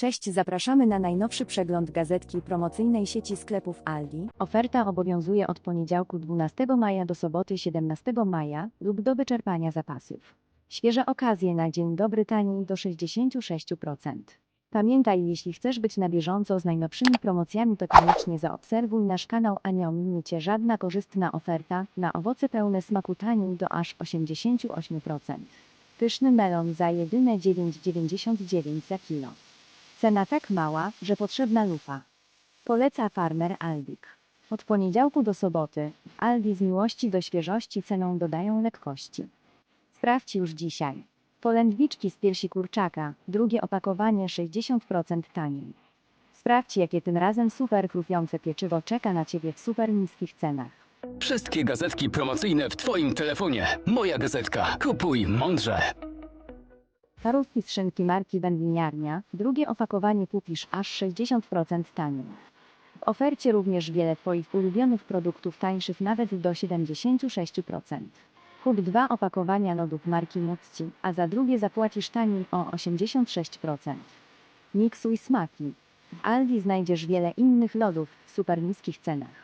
Cześć, zapraszamy na najnowszy przegląd gazetki promocyjnej sieci sklepów Aldi. Oferta obowiązuje od poniedziałku 12 maja do soboty 17 maja lub do wyczerpania zapasów. Świeże okazje na dzień dobry taniej do 66%. Pamiętaj, jeśli chcesz być na bieżąco z najnowszymi promocjami, to koniecznie zaobserwuj nasz kanał, a nie ominie żadna korzystna oferta na owoce pełne smaku taniej do aż 88%. Pyszny melon za jedyne 9,99 za kilo. Cena tak mała, że potrzebna lupa. Poleca farmer Aldik. Od poniedziałku do soboty Aldi z miłości do świeżości ceną dodają lekkości. Sprawdź już dzisiaj. Polędwiczki z piersi kurczaka, drugie opakowanie 60% taniej. Sprawdź jakie tym razem super krupiące pieczywo czeka na Ciebie w super niskich cenach. Wszystkie gazetki promocyjne w Twoim telefonie. Moja gazetka. Kupuj mądrze. Parówki z szynki marki Wędliniarnia, drugie opakowanie kupisz aż 60% taniej. W ofercie również wiele Twoich ulubionych produktów tańszych nawet do 76%. Kup dwa opakowania lodów marki Mucci, a za drugie zapłacisz taniej o 86%. Miksuj smaki. W Aldi znajdziesz wiele innych lodów w super niskich cenach.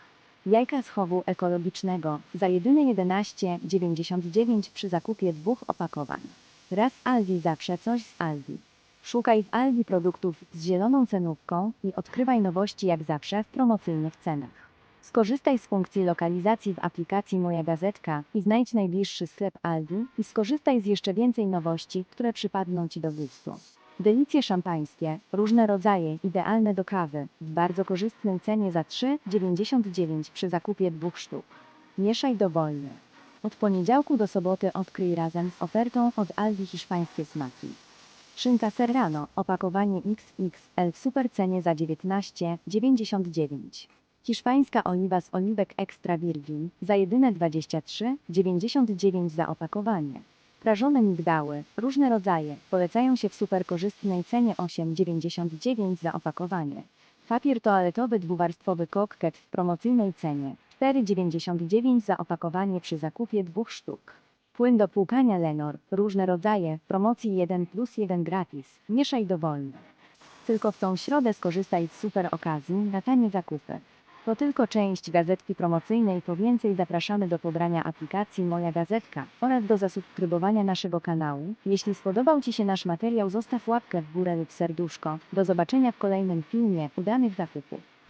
Jajka z chowu ekologicznego za jedyne 11,99 przy zakupie dwóch opakowań. Raz Aldi zawsze coś z Aldi. Szukaj w Aldi produktów z zieloną cenówką i odkrywaj nowości jak zawsze w promocyjnych cenach. Skorzystaj z funkcji lokalizacji w aplikacji Moja Gazetka i znajdź najbliższy sklep Aldi i skorzystaj z jeszcze więcej nowości, które przypadną Ci do gustu. Delicje szampańskie, różne rodzaje, idealne do kawy, w bardzo korzystnej cenie za 3,99 przy zakupie dwóch sztuk. Mieszaj dowolnie. Od poniedziałku do soboty odkryj razem z ofertą od Aldi hiszpańskie smaki. Szynka Serrano, opakowanie XXL w super cenie za 19,99. Hiszpańska oliwa z oliwek extra virgin za jedyne 23,99 za opakowanie. Prażone migdały, różne rodzaje, polecają się w super korzystnej cenie 8,99 za opakowanie. Papier toaletowy dwuwarstwowy kokket w promocyjnej cenie 4,99 za opakowanie przy zakupie dwóch sztuk. Płyn do płukania Lenor, różne rodzaje, promocji 1 plus 1 gratis. Mieszaj dowolnie. Tylko w tą środę skorzystaj z super okazji na tanie zakupy. To tylko część gazetki promocyjnej, po więcej zapraszamy do pobrania aplikacji Moja Gazetka oraz do zasubskrybowania naszego kanału. Jeśli spodobał Ci się nasz materiał, zostaw łapkę w górę lub serduszko. Do zobaczenia w kolejnym filmie. Udanych zakupów.